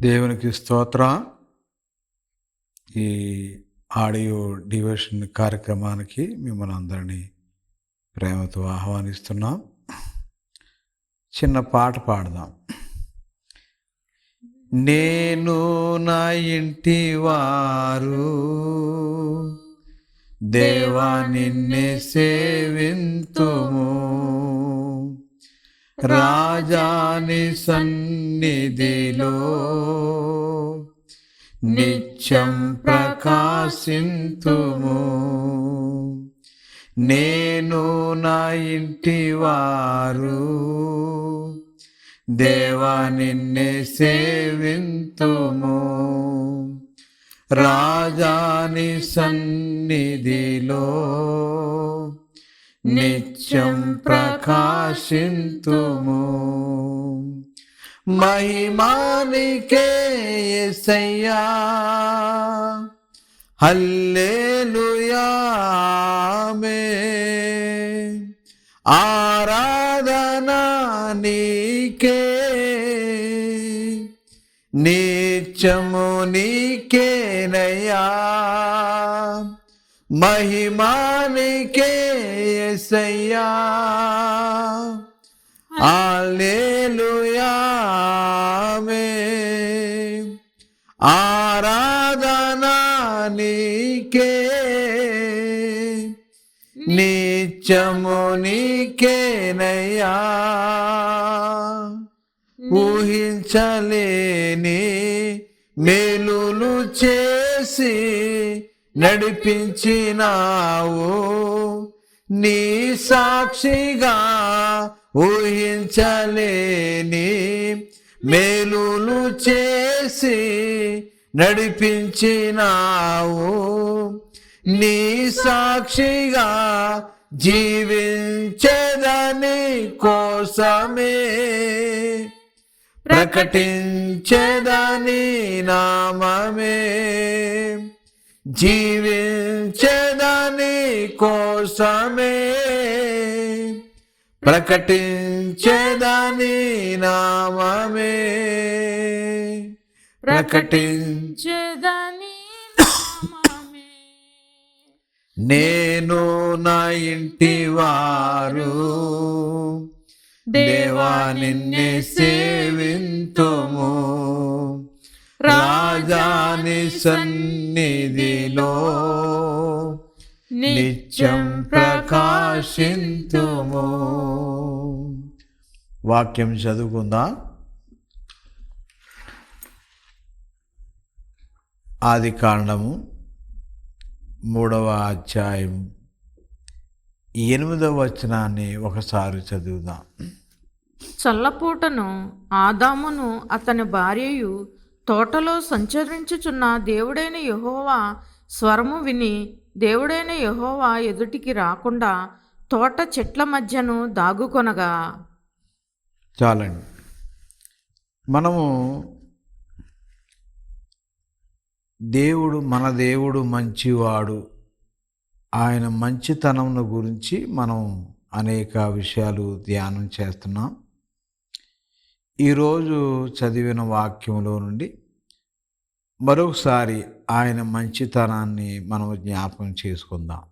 దేవునికి స్తోత్ర. ఈ ఆడియో డివోషన్ కార్యక్రమానికి మిమ్మల్ని అందరినీ ప్రేమతో ఆహ్వానిస్తున్నాం. చిన్న పాట పాడదాం. నేను నా ఇంటి వారు దేవా నిన్నే సేవింతుము. రాజాని సన్నిధిలో నిత్యం ప్రకాశింతుము. నేను నా ఇంటి వారు దేవా నిన్నే సేవింతుము. రాజాని సన్నిధిలో నిత్యం ప్రకాశింతుము. మహిమానికే ఎసయ్యా హల్లేలుయామే ఆరాధన నీకే. నిత్యము నీకేనయ్యా. మహిమానికే ఎసయ్యా ఆలేలుయామే ఆరాధన నీకే. నిత్యము నీకేనయ్యా. ఊహించలేని మేలులు చేసి నడిపించినావు. నీ సాక్షిగా ఊహించలేని మేలులు చేసి నడిపించినావు. నీ సాక్షిగా జీవించదని కోసమే ప్రకటించదని నామమే. జీవించే కోసమే ప్రకటించేదాని నామమే. ప్రకటించేదాని నేను నా ఇంటి వారు. దేవా నిన్నే సేవింతుము. రాజాని సన్నిధిలో నిత్యం ప్రకాశింతుము వాక్యం చదువుకుందాం ఆది కాండము మూడవ అధ్యాయం ఎనిమిదవ వచనాన్ని ఒకసారి చదువుదాం చల్లపూటను ఆదామును అతని భార్యయు తోటలో సంచరించుచున్న దేవుడైన యహోవా స్వరము విని దేవుడైన యహోవా ఎదుటికి రాకుండా తోట చెట్ల మధ్యను దాగుకొనగా. చాలండి. మనము దేవుడు మన దేవుడు మంచివాడు. ఆయన మంచితనంను గురించి మనం అనేక విషయాలు ధ్యానం చేస్తున్నాం. ఈరోజు చదివిన వాక్యంలో నుండి మరొకసారి ఆయన మంచితనాన్ని మనం జ్ఞాపకం చేసుకుందాం.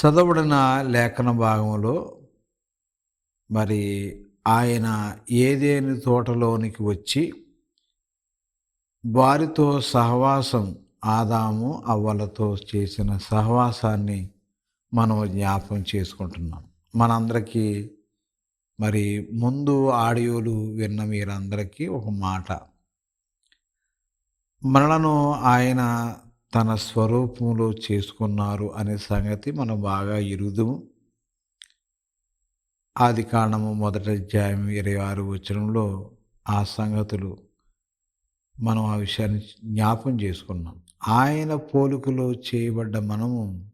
చదవడిన లేఖన భాగంలో మరి ఆయన ఏదేని తోటలోనికి వచ్చి వారితో సహవాసం ఆదాము అవ్వలతో చేసిన సహవాసాన్ని మనం జ్ఞాపకం చేసుకుంటున్నాం. మనందరికీ మరి ముందు ఆడియోలు విన్న మీరందరికీ ఒక మాట. మనలను ఆయన తన స్వరూపంలో చేసుకున్నారు అనే సంగతి మనం బాగా ఇరుదుము. ఆది కాండము మొదటి అధ్యాయం ఇరవై ఆరు వచనంలో ఆ సంగతులు మనం ఆ విషయాన్ని జ్ఞాపం చేసుకున్నాం. ఆయన పోలికలో చేయబడ్డ మనము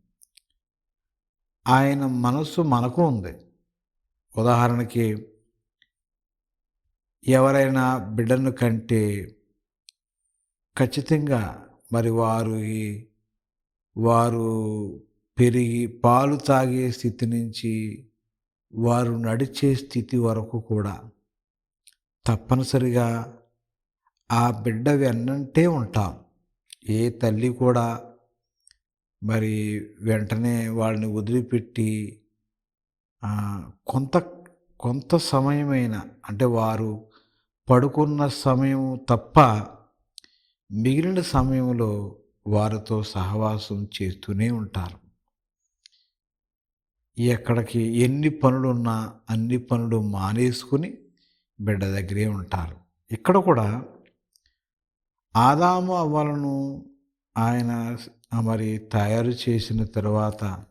ఆయన మనస్సు మనకు ఉంది. ఉదాహరణకి ఎవరైనా బిడ్డను కంటే ఖచ్చితంగా మరి వారు వారు పెరిగి పాలు తాగే స్థితి నుంచి వారు నడిచే స్థితి వరకు కూడా తప్పనిసరిగా ఆ బిడ్డ వెన్నంటే ఉంటాం. ఏ తల్లి కూడా మరి వెంటనే వాళ్ళని వదిలిపెట్టి కొంత కొంత సమయమైన అంటే వారు పడుకున్న సమయం తప్ప మిగిలిన సమయంలో వారితో సహవాసం చేస్తూనే ఉంటారు. ఎక్కడికి ఎన్ని పనులున్నా అన్ని పనులు మానేసుకుని బిడ్డ దగ్గరే ఉంటారు. ఇక్కడ కూడా ఆదాము అవ్వలను ఆయన మరి తయారు చేసిన తర్వాత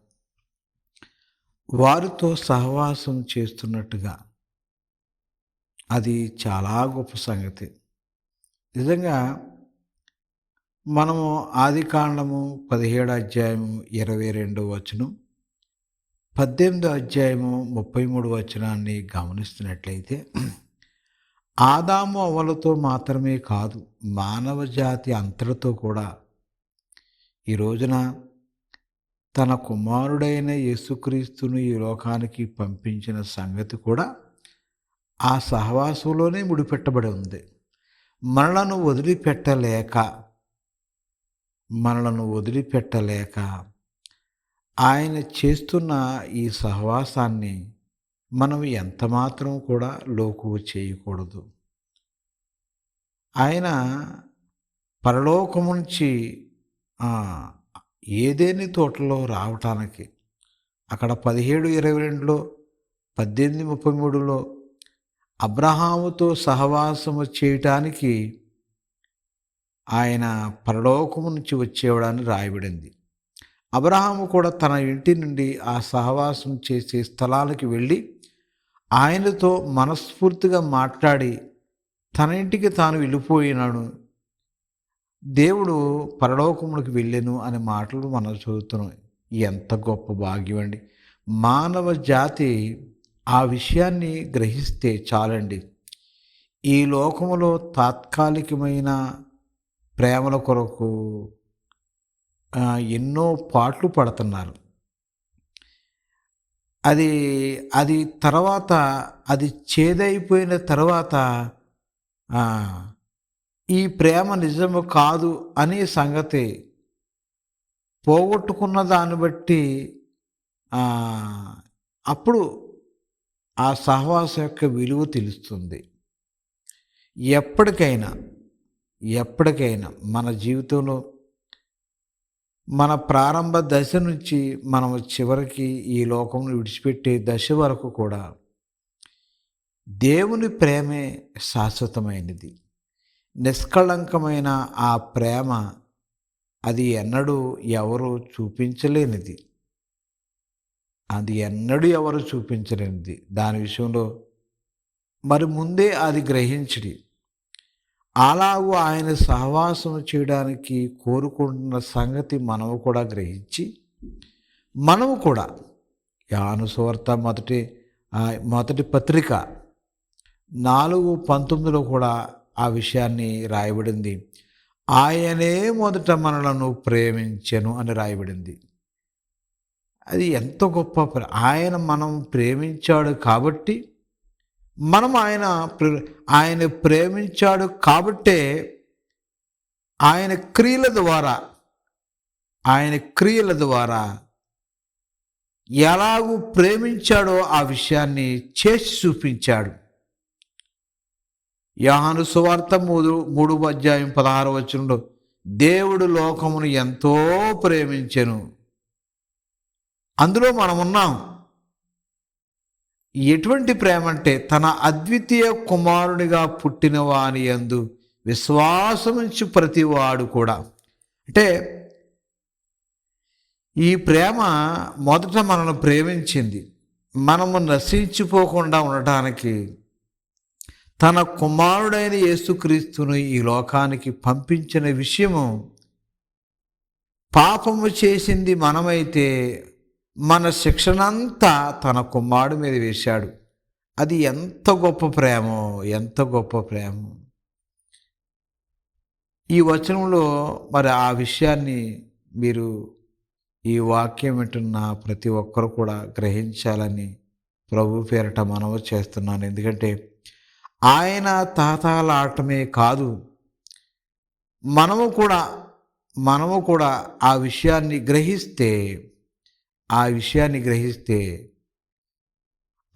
వారితో సహవాసం చేస్తున్నట్టుగా. అది చాలా గొప్ప సంగతి. నిజంగా మనము ఆది కాండము పదిహేడు అధ్యాయము ఇరవై రెండు వచనం పద్దెనిమిదో అధ్యాయము ముప్పై మూడు వచనాన్ని గమనిస్తున్నట్లయితే ఆదాము అవలతో మాత్రమే కాదు మానవ జాతి అంతటితో కూడా ఈ రోజున తన కుమారుడైన యేసుక్రీస్తును ఈ లోకానికి పంపించిన సంగతి కూడా ఆ సహవాసంలోనే ముడిపెట్టబడి ఉంది. మనలను వదిలిపెట్టలేక మనలను వదిలిపెట్టలేక ఆయన చేస్తున్న ఈ సహవాసాన్ని మనం ఎంతమాత్రం కూడా లోకువు చేయకూడదు. ఆయన పరలోకము నుంచి ఏదేని తోటలో రావటానికి అక్కడ పదిహేడు ఇరవై రెండులో పద్దెనిమిది ముప్పై మూడులో అబ్రహాముతో సహవాసము చేయటానికి ఆయన పరలోకము నుంచి వచ్చేవాడని రాయబడింది. అబ్రహాము కూడా తన ఇంటి నుండి ఆ సహవాసం చేసే స్థలానికి వెళ్ళి ఆయనతో మనస్ఫూర్తిగా మాట్లాడి తన ఇంటికి తాను వెళ్ళిపోయినాడు దేవుడు పరలోకములకు వెళ్ళెను అనే మాటలు మనం చదువుతున్నాం. ఎంత గొప్ప భాగ్యం అండి. మానవ జాతి ఆ విషయాన్ని గ్రహిస్తే చాలండి. ఈ లోకములో తాత్కాలికమైన ప్రేమల కొరకు ఎన్నో పాటలు పడుతున్నారు. అది అది తర్వాత అది చేదైపోయిన తర్వాత ఈ ప్రేమ నిజము కాదు అనే సంగతి పోగొట్టుకున్న దాన్ని బట్టి అప్పుడు ఆ సహవాసం యొక్క విలువ తెలుస్తుంది. ఎప్పటికైనా ఎప్పటికైనా మన జీవితంలో మన ప్రారంభ దశ నుంచి మనం చివరికి ఈ లోకంను విడిచిపెట్టే దశ వరకు కూడా దేవుని ప్రేమే శాశ్వతమైనది. నిష్కళంకమైన ఆ ప్రేమ అది ఎన్నడూ ఎవరు చూపించలేనిది. అది ఎన్నడూ ఎవరు చూపించలేనిది. దాని విషయంలో మరి ముందే అది గ్రహించడి. అలాగూ ఆయన సహవాసం చేయడానికి కోరుకుంటున్న సంగతి మనము కూడా గ్రహించి మనము కూడా యానుసువార్త మొదటి ఆ, మొదటి పత్రిక నాలుగు పంతొమ్మిదిలో కూడా ఆ విషయాన్ని రాయబడింది. ఆయనే మొదట మనలను ప్రేమించను అని రాయబడింది. అది ఎంత గొప్ప ఆయన మనం ప్రేమించాడు కాబట్టి మనం ఆయన ప్రే- ఆయన ప్రేమించాడు కాబట్టే ఆయన క్రియల ద్వారా ఆయన క్రియల ద్వారా ఎలాగూ ప్రేమించాడో ఆ విషయాన్ని చేసి చూపించాడు. యోహాను సువార్త మూడు మూడు అధ్యాయం పదహారు వచనంలో దేవుడు లోకమును ఎంతో ప్రేమించెను. అందులో మనం ఉన్నాం. ఎటువంటి ప్రేమ అంటే తన అద్వితీయ కుమారుడిగా పుట్టిన వాని యందు విశ్వాసముంచి ప్రతివాడు కూడా. అంటే ఈ ప్రేమ మొదట మనల్ని ప్రేమించింది. మనము నశించిపోకుండా ఉండటానికి తన కుమారుడైన యేసుక్రీస్తును ఈ లోకానికి పంపించిన విషయము పాపము చేసింది మనమైతే మన శిక్షణంతా తన కుమారుడు మీద వేశాడు. అది ఎంత గొప్ప ప్రేమో ఎంత గొప్ప ప్రేమ. ఈ వచనంలో మరి ఆ విషయాన్ని మీరు ఈ వాక్యం వింటున్న ప్రతి ఒక్కరు కూడా గ్రహించాలని ప్రభు పేరట మనవ చేస్తున్నాను. ఎందుకంటే ఆయన తాతాలాటమే కాదు మనము కూడా మనము కూడా ఆ విషయాన్ని గ్రహిస్తే ఆ విషయాన్ని గ్రహిస్తే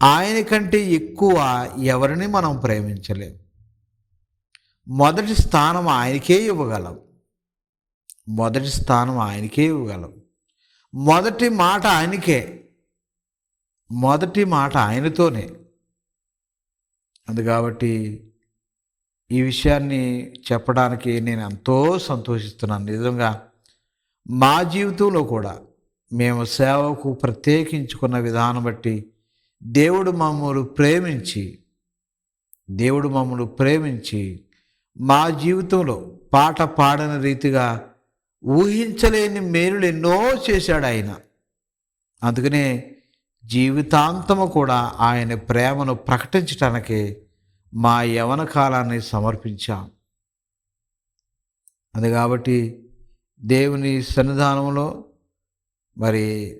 ఆయన కంటే ఎక్కువ ఎవరిని మనం ప్రేమించలేం. మొదటి స్థానం ఆయనకే ఇవ్వగలం. మొదటి స్థానం ఆయనకే ఇవ్వగలం. మొదటి మాట ఆయనకే. మొదటి మాట ఆయనతోనే. అందు కాబట్టి ఈ విషయాన్ని చెప్పడానికి నేను ఎంతో సంతోషిస్తున్నాను. నిజంగా మా జీవితంలో కూడా మేము సేవకు ప్రత్యేకించుకున్న విధానం బట్టి దేవుడు మమ్మల్ని ప్రేమించి దేవుడు మమ్మల్ని ప్రేమించి మా జీవితంలో పాట పాడని రీతిగా ఊహించలేని మేలులు ఎన్నో చేశాడు ఆయన. అందుకనే జీవితాంతము కూడా ఆయన ప్రేమను ప్రకటించటానికి మా యవన కాలాన్ని సమర్పించాం. అది కాబట్టి దేవుని సన్నిధానంలో మరి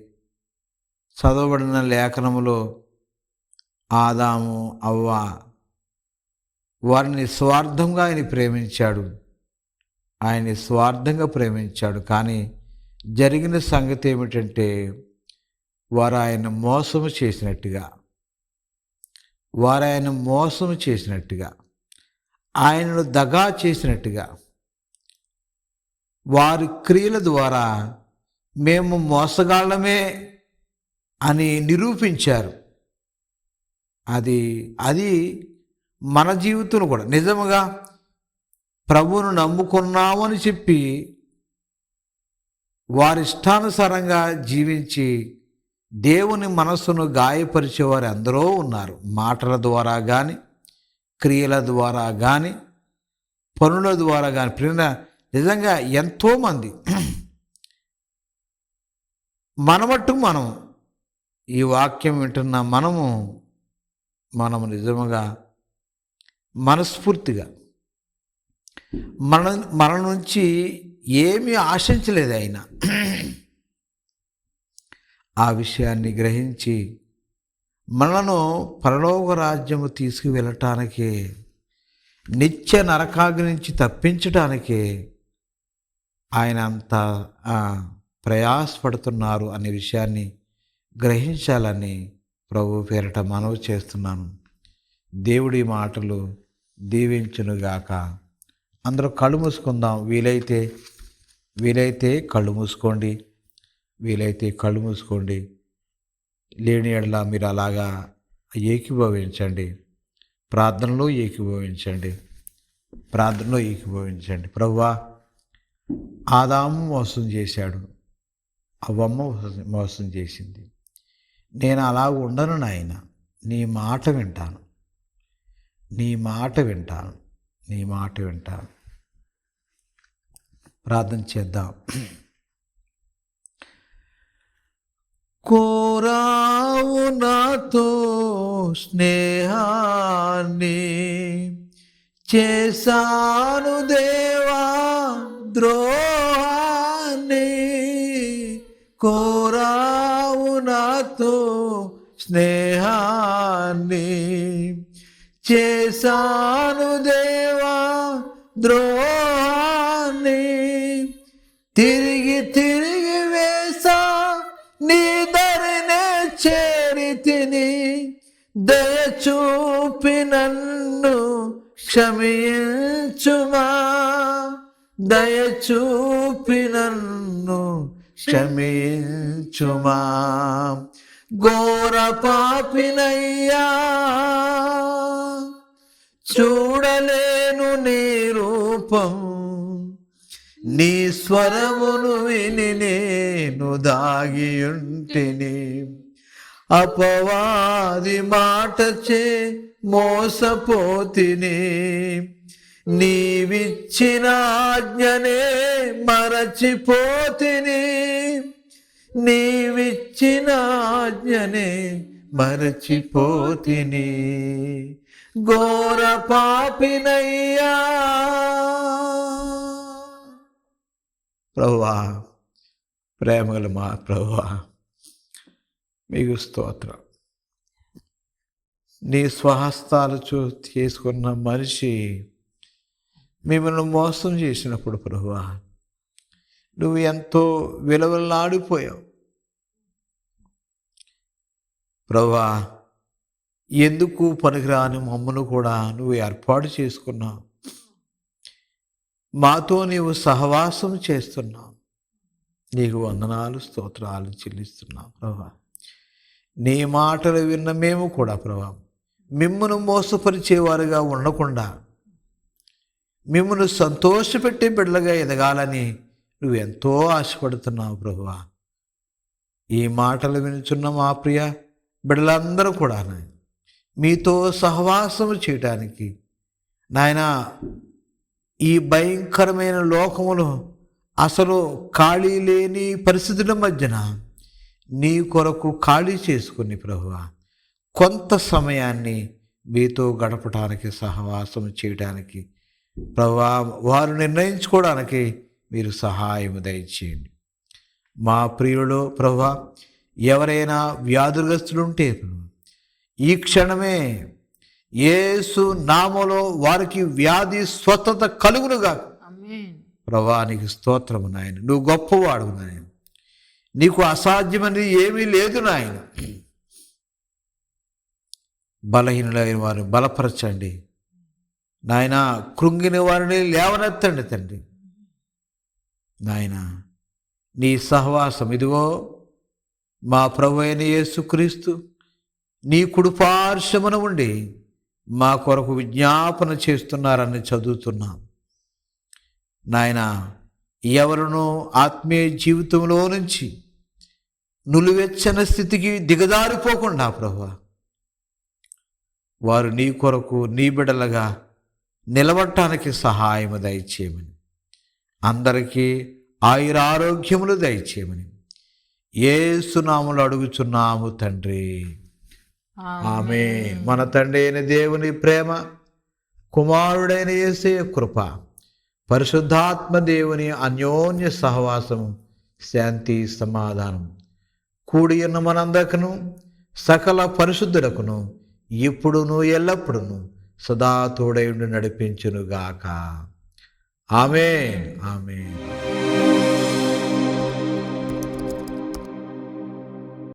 చదవబడిన లేఖనములో ఆదాము అవ్వ వారిని స్వార్థంగా ఆయన ప్రేమించాడు. ఆయన్ని స్వార్థంగా ప్రేమించాడు. కానీ జరిగిన సంగతి ఏమిటంటే వారు ఆయన మోసము చేసినట్టుగా. వారు ఆయన మోసము చేసినట్టుగా. ఆయనను దగా చేసినట్టుగా. వారి క్రియల ద్వారా మేము మోసగాళ్ళమే అని నిరూపించారు. అది అది మన జీవితంలో కూడా నిజముగా ప్రభువును నమ్ముకున్నామని చెప్పి వారి ఇష్టానుసారంగా జీవించి దేవుని మనస్సును గాయపరిచేవారు ఎందరో ఉన్నారు. మాటల ద్వారా కానీ క్రియల ద్వారా కానీ పనుల ద్వారా కానీ ప్రేమ నిజంగా ఎంతోమంది మన మనం ఈ వాక్యం వింటున్న మనము మనము నిజముగా మనస్ఫూర్తిగా మన మన నుంచి ఏమీ ఆశించలేదు ఆయన ఆ విషయాన్ని గ్రహించి మనను పరలోక రాజ్యము తీసుకువెళ్ళటానికి నిత్య నరకాగ్ని నుంచి తప్పించటానికి ఆయన అంత ప్రయాసపడుతున్నారు అనే విషయాన్ని గ్రహించాలని ప్రభు పేరట మనవి చేస్తున్నాను. దేవుడి మాటలు దీవించునుగాక. అందరూ కళ్ళు మూసుకుందాం. వీలైతే వీలైతే కళ్ళు మూసుకోండి. వీలైతే కళ్ళు మూసుకోండి. లేని ఎడల మీరు అలాగా ఏకీభవించండి. ప్రార్థనలో ఏకీభవించండి. ప్రార్థనలో ఏకీభవించండి. ప్రవ్వా ఆదాము మోసం చేశాడు. అవ్వమ్మ మోసం చేసింది. నేను అలా ఉండను నాయన. నీ మాట వింటాను. నీ మాట వింటాను. నీ మాట వింటాను. ప్రార్థన చేద్దాం. కోరావు నాతో స్నేహాన్ని. చేశాను దేవా ద్రోహాన్ని. కోరావు నాతో స్నేహాన్ని. చేశాను దేవా ద్రోహాన్ని. తిరిగి దయ నన్ను క్షమించుమా? దయ నన్ను క్షమించుమా? ఘోర పాపినయ్యా చూడలేను నీ రూపం నీ స్వరమును విని నేను దాగియుంటిని అపవాది మాటచే మోసపోతిని. నీవిచ్చిన ఆజ్ఞనే మరచిపోతిని. నీవిచ్చిన ఆజ్ఞనే మరచిపోతిని. ఘోర పాపినయ్యా. ప్రభువా ప్రేమగల మా ప్రభువా మీకు స్తోత్రం. నీ స్వహస్తాలు చూ చేసుకున్న మనిషి మిమ్మల్ని మోసం చేసినప్పుడు ప్రభువా నువ్వు ఎంతో విలువలాడిపోయావు ప్రభువా ఎందుకు పనికిరాని మమ్మను కూడా నువ్వు ఏర్పాటు చేసుకున్నావు? మాతో నీవు సహవాసం చేస్తున్నావు. నీకు వందనాలు స్తోత్రాలు చెల్లిస్తున్నావు ప్రభా నీ మాటలు విన్న మేము కూడా ప్రభా మిమ్మను మోసపరిచేవారుగా ఉండకుండా మిమ్మను సంతోషపెట్టే బిడ్డలుగా ఎదగాలని నువ్వు ఎంతో ఆశపడుతున్నావు ప్రభువా ఈ మాటలు వినుచున్న మా ప్రియ బిడ్డలందరూ కూడా మీతో సహవాసం చేయటానికి నాయన ఈ భయంకరమైన లోకములో అసలు ఖాళీ లేని పరిస్థితుల మధ్యన నీ కొరకు ఖాళీ చేసుకుని ప్రభువ కొంత సమయాన్ని మీతో గడపటానికి సహవాసం చేయడానికి ప్రభా వారు నిర్ణయించుకోవడానికి మీరు సహాయం దయచేయండి. మా ప్రియులలో ప్రభా ఎవరైనా వ్యాధుగ్రస్తులుంటే ఈ క్షణమే యేసు నామలో వారికి వ్యాధి స్వస్థత కలుగునుగా ఆమేన్. ప్రభా నీకు స్తోత్రము నాయన. నువ్వు గొప్పవాడు నాయన. నీకు అసాధ్యమని ఏమీ లేదు నాయన. బలహీనులైన వారిని బలపరచండి. నాయన కృంగిన వారిని లేవనెత్తండి తండ్రి. నాయన నీ సహవాసం ఇదిగో మా ప్రభు అయిన యేసుక్రీస్తు నీ కుడిపార్శ్వమున ఉండి మా కొరకు విజ్ఞాపన చేస్తున్నారని చదువుతున్నాం. నాయన ఎవరునూ ఆత్మీయ జీవితంలో నుంచి నులివెచ్చని స్థితికి దిగజారిపోకుండా ప్రభు వారు నీ కొరకు నీ బిడలుగా నిలబడటానికి సహాయము దయచేయమని. అందరికీ ఆయుర ఆరోగ్యములు దయచేయమని ఏసునాములు అడుగుచున్నాము తండ్రి. ఆమె మన తండ్రి అయిన దేవుని ప్రేమ కుమారుడైన యేసే కృప పరిశుద్ధాత్మ దేవుని అన్యోన్య సహవాసము శాంతి సమాధానం కూడి ఉన్న మనందకును సకల పరిశుద్ధులకును ఇప్పుడును ఎల్లప్పుడును సదా తోడయుండి నడిపించునుగాక. ఆమె ఆమె